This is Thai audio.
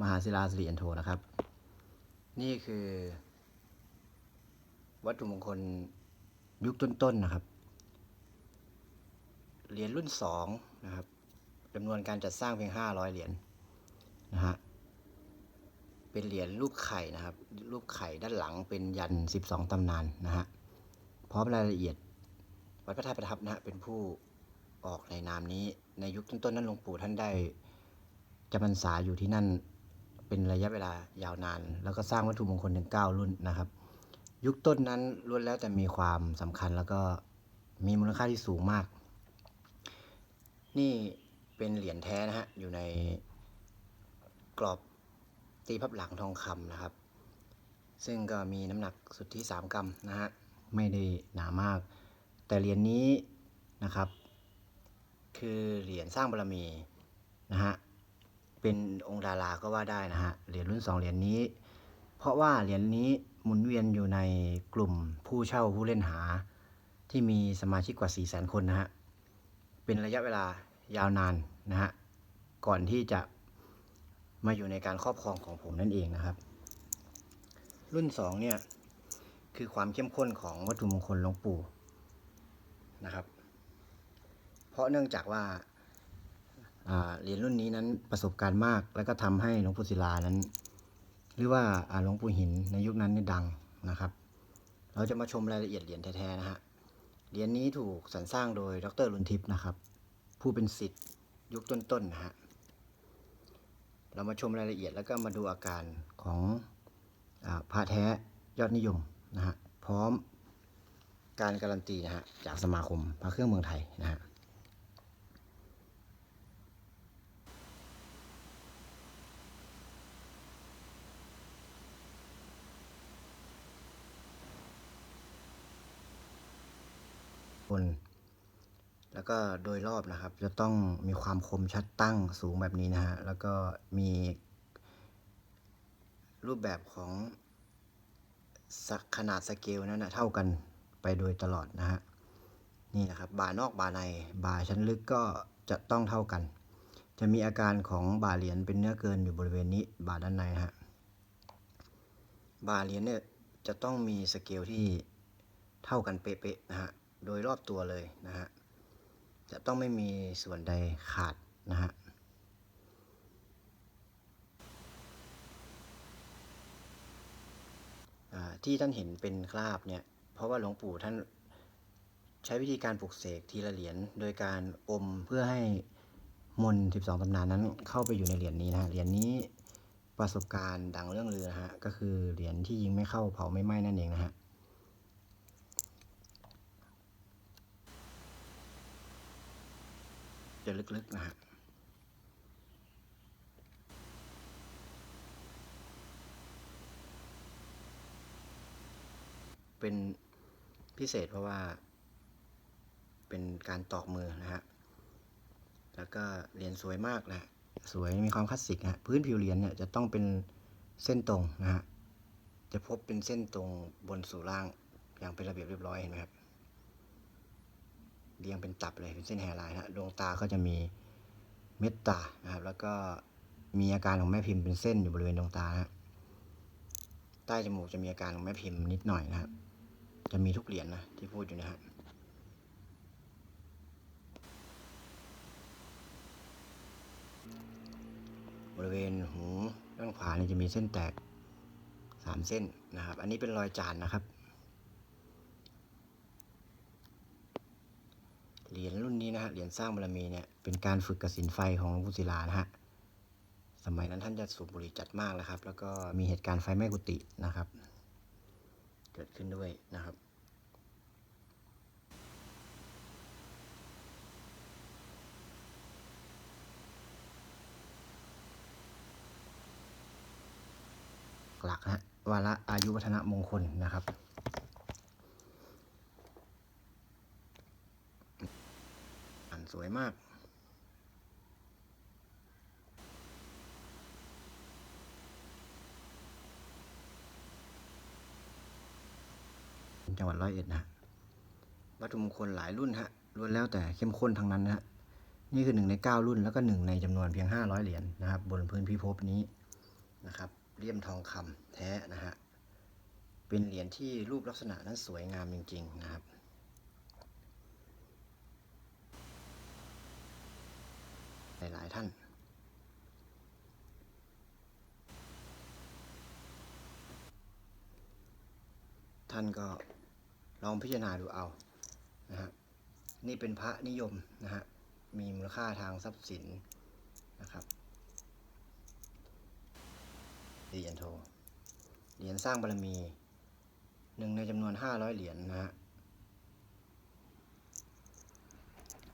มหาศิลาสิริยันโทนะครับ นี่คือ วัตถุมงคลยุคต้นๆนะครับ เหรียญรุ่นสองนะครับจำนวนการจัดสร้างเพียงห้าร้อยเหรียญนะฮะเป็นเหรียญรูปไข่นะครับ รูปไข่ด้านหลังเป็นยันสิบสองตำนานนะฮะพร้อมรายละเอียด วัดพระธาตุประทับนะฮะเป็นผู้ออกในนามนี้ในยุคต้นๆนั้นหลวงปู่ท่านได้จำพรรษาอยู่ที่นั่น เป็นระยะเวลายาวนาน แล้วก็สร้างวัตถุมงคลถึงเก้ารุ่นนะครับ ยุคต้นนั้นล้วนแล้วแต่มีความสำคัญแล้วก็มีมูลค่าที่สูงมาก นี่เป็นเหรียญแท้นะฮะอยู่ในกรอบตีพับหลังทองคำนะครับ ซึ่งก็มีน้ำหนักสุทธิสามกรัมนะฮะไม่ได้หนามาก แต่เหรียญนี้นะครับ คือเหรียญสร้างบารมีนะฮะ เป็นองค์ดาราก็ว่าได้นะฮะเหรียญรุ่นสองเหรียญนี้ เพราะว่าเหรียญนี้หมุนเวียนอยู่ในกลุ่มผู้เช่าผู้เล่นหา ที่มีสมาชิกกว่า 4 0 0 0 0 0 คนนะฮะเป็นระยะเวลายาวนานนะฮะก่อนที่จะมาอยู่ในการครอบครองของผมนั่นเองนะครับ รุ่นสองเนี่ย คือความเข้มข้นของวัตถุมงคลหลวงปู่นะครับ เพราะเนื่องจากว่า เหรียญรุ่นนี้นั้นประสบการณ์มาก แล้วก็ทำให้หลวงปู่ศิลานั้น หรือว่าหลวงปู่หินในยุคนั้นนี่ดังนะครับ เราจะมาชมรายละเอียดเหรียญแท้ๆนะฮะเหรียญนี้ถูกสรรสร้างโดยดรลุนทิพย์นะครับ ผู้เป็นศิษย์ยุคต้นๆนะฮะเรามาชมรายละเอียดแล้วก็มาดูอาการของอพระแท้ยอดนิยมนะฮะพร้อมการการันตีนะฮะจากสมาคมพระเครื่องเมืองไทยนะฮะ บน แล้วก็โดยรอบนะครับ จะต้องมีความคมชัดตั้งสูงแบบนี้นะฮะ แล้วก็มีรูปแบบของสักขนาดสเกลนั้นนะเท่ากันไปโดยตลอดนะฮะ นี่นะครับบ่านอกบ่าในบ่าชั้นลึกก็จะต้องเท่ากัน จะมีอาการของบ่าเหรียญเป็นเนื้อเกินอยู่บริเวณนี้บ่าด้านในนะฮะบ่าเหรียญเนี่ยจะต้องมีสเกลที่เท่ากันเป๊ะๆนะฮะ โดยรอบตัวเลยนะฮะ จะต้องไม่มีส่วนใดขาดนะฮะที่ท่านเห็นเป็นคราบเนี่ย เพราะว่าหลวงปู่ท่านใช้วิธีการปลุกเสกทีละเหรียญโดยการอมเพื่อให้มนต์12ตำนานนั้นเข้าไปอยู่ในเหรียญนี้นะฮะเหรียญนี้ประสบการณ์ดังเรื่องเลือฮะ ก็คือเหรียญที่ยิงไม่เข้าเผาไม่ไหม้นั่นเองนะฮะ จะลึกๆนะฮะเป็นพิเศษเพราะว่า เป็นการตอกมือนะฮะ แล้วก็เหรียญสวยมากนะ สวยมีความคลาสสิกนะฮะพื้นผิวเหรียญเนี่ยจะต้องเป็นเส้นตรงนะฮะ จะพบเป็นเส้นตรงบนสู่ล่างอย่างเป็นระเบียบเรียบร้อยเห็นไหมครับ เรียงเป็นตับเลยเป็นเส้นแฮร์ไลน์ฮะดวงตาก็จะมีเม็ดตานะครับ แล้วก็มีอาการของแม่พิมพ์เป็นเส้นอยู่บริเวณดวงตาฮะใต้จมูกจะมีอาการของแม่พิมพ์นิดหน่อยนะครับ จะมีทุกเหรียญนะที่พูดอยู่นะฮะบริเวณหูด้านขวาเนี่ยจะมีเส้นแตกสามเส้นนะครับ อันนี้เป็นรอยจานนะครับ เหรียญรุ่นนี้นะฮะ เหรียญสร้างบารมีเนี่ย เป็นการฝึกกสินไฟของหลวงปู่ศิลานะฮะ สมัยนั้นท่านจะสูบบุหรี่จัดมากนะครับ แล้วก็มีเหตุการณ์ไฟไหม้กุฏินะครับ เกิดขึ้นด้วยนะครับหลักฮะวาระอายุวัฒนมงคลนะครับ อ่าน สวยมาก จังหวัดร้อยเอ็ดนะฮะวัตถุมงคลหลายรุ่นฮะล้วนแล้วแต่เข้มข้นทั้งนั้นนะฮะนี่คือหนึ่งในเก้ารุ่นแล้วก็หนึ่งในจำนวนเพียงห้าร้อยเหรียญนะครับ บนพื้นพิภพนี้นะครับเลี่ยมทองคำแท้นะฮะเป็นเหรียญที่รูปลักษณะนั้นสวยงามจริง ๆ นะครับ หลายท่าน ท่านก็ลองพิจารณาดูเอานะฮะนี่เป็นพระนิยมนะฮะมีมูลค่าทางทรัพย์สินนะครับเหรียญโทเหรียญสร้างบารมีหนึ่งในจำนวน 500 เหรียญนะฮะ